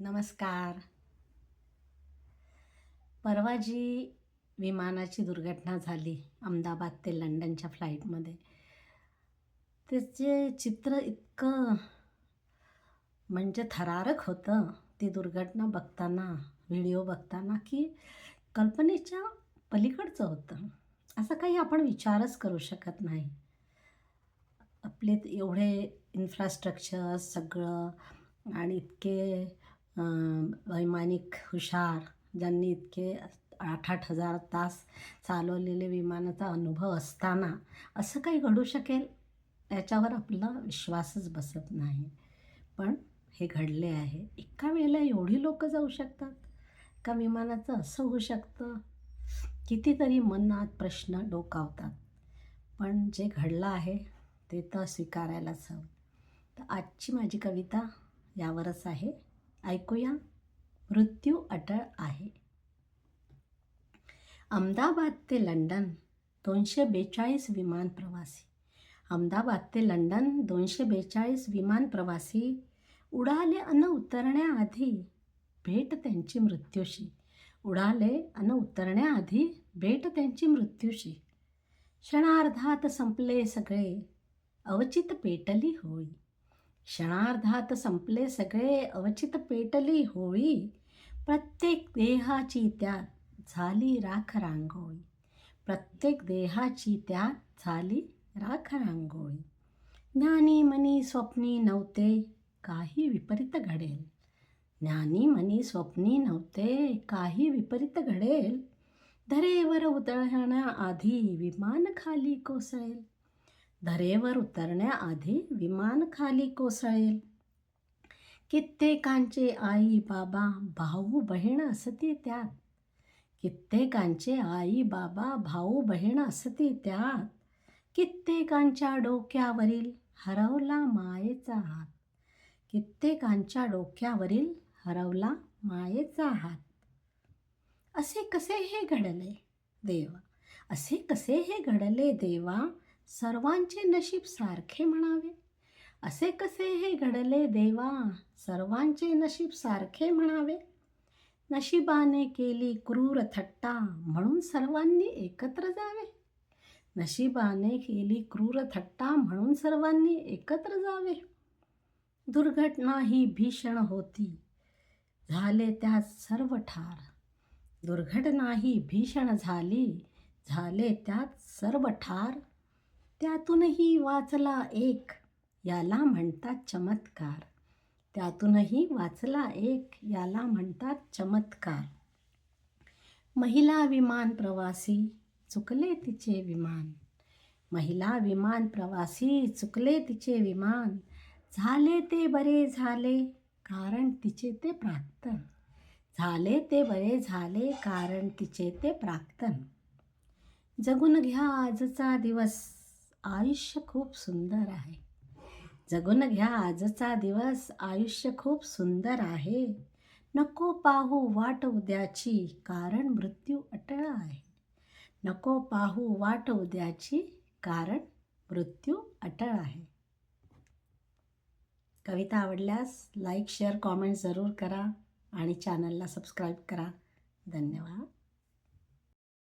नमस्कार. परवा जी विमानाची दुर्घटना झाली अहमदाबाद ते लंडनच्या फ्लाईटमध्ये. त्याचे चित्र इतकं म्हणजे थरारक होतं ती दुर्घटना बघताना व्हिडिओ बघताना की कल्पनेच्या पलीकडचं होतं. असं काही आपण विचारच करू शकत नाही. आपले एवढे इन्फ्रास्ट्रक्चर सगळं आणि इतके वैमानिक हुशार. ज्यांनी इतके आठ आठ हजार तास चालवलेले विमानाचा अनुभव असताना असं काही घडू शकेल? याच्यावर आपला विश्वासच बसत नाही. पण हे घडले आहे. एका वेळेला एवढी लोकं जाऊ शकतात? का विमानाचं असं होऊ शकतं? कितीतरी मनात प्रश्न डोकावतात. पण जे घडलं आहे ते तर स्वीकारायलाच हवं. तर आजची माझी कविता यावरच आहे. ऐकूया. मृत्यू अटळ आहे. अहमदाबाद ते लंडन दोनशे बेचाळीस विमान प्रवासी. अहमदाबाद ते लंडन दोनशे बेचाळीस विमान प्रवासी उडाले अन उतरण्याआधी भेट त्यांची मृत्यूशी. उडाले अन उतरण्याआधी भेट त्यांची मृत्यूशी. क्षणार्धात संपले सगळे. अवचित पेटली होळी. क्षणार्धात संपले सगळे अवचित पेटली होळी. प्रत्येक देहाची त्यात झाली राख रांगोळी. प्रत्येक देहाची त्यात झाली राख रांगोळी. ज्ञानी मनी स्वप्नी नव्हते काही विपरीत घडेल. ज्ञानी मनी स्वप्नी नव्हते काही विपरीत घडेल. धरेवर उतरण्याआधी विमान खाली कोसळेल. धरेवर उतरण्याआधी विमान खाली कोसळेल. कित्येकांचे आई बाबा भाऊ बहीण असती त्यात. कित्येकांचे आई बाबा भाऊ बहीण असती त्यात. कित्येकांच्या डोक्यावरील हरवला मायेचा हात. कित्येकांच्या डोक्यावरील हरवला मायेचा हात. असे कसे हे घडले देवा? असे कसे हे घडले देवा? सर्वांचे नशीब सारखे म्हणावे. असे कसे हे घडले देवा? सर्वांचे नशीब सारखे म्हणावे. नशिबाने केली क्रूर थट्टा म्हणून सर्वांनी एकत्र जावे. नशिबाने केली क्रूर थट्टा म्हणून सर्वांनी एकत्र जावे. दुर्घटना ही भीषण होती. झाले त्यात सर्व ठार. दुर्घटना ही भीषण झाली. झाले त्यात सर्व ठार. त्यातूनही वाचला एक याला म्हणतात चमत्कार. त्यातूनही वाचला एक याला म्हणतात चमत्कार. महिला विमान प्रवासी चुकले तिचे विमान. महिला विमान प्रवासी चुकले तिचे विमान. झाले ते बरे झाले कारण तिचे ते प्राक्तन. झाले ते बरे झाले कारण तिचे ते प्राक्तन. जगून घ्या आजचा दिवस. आयुष्य खूप सुंदर आहे. जगून घ्या आजचा दिवस. आयुष्य खूप सुंदर आहे. नको पाहू वाट उद्याची कारण मृत्यू अटळ आहे. नको पाहू वाट उद्याची कारण मृत्यू अटळ आहे. कविता आवडल्यास लाईक शेअर कॉमेंट जरूर करा आणि चॅनलला सबस्क्राईब करा. धन्यवाद.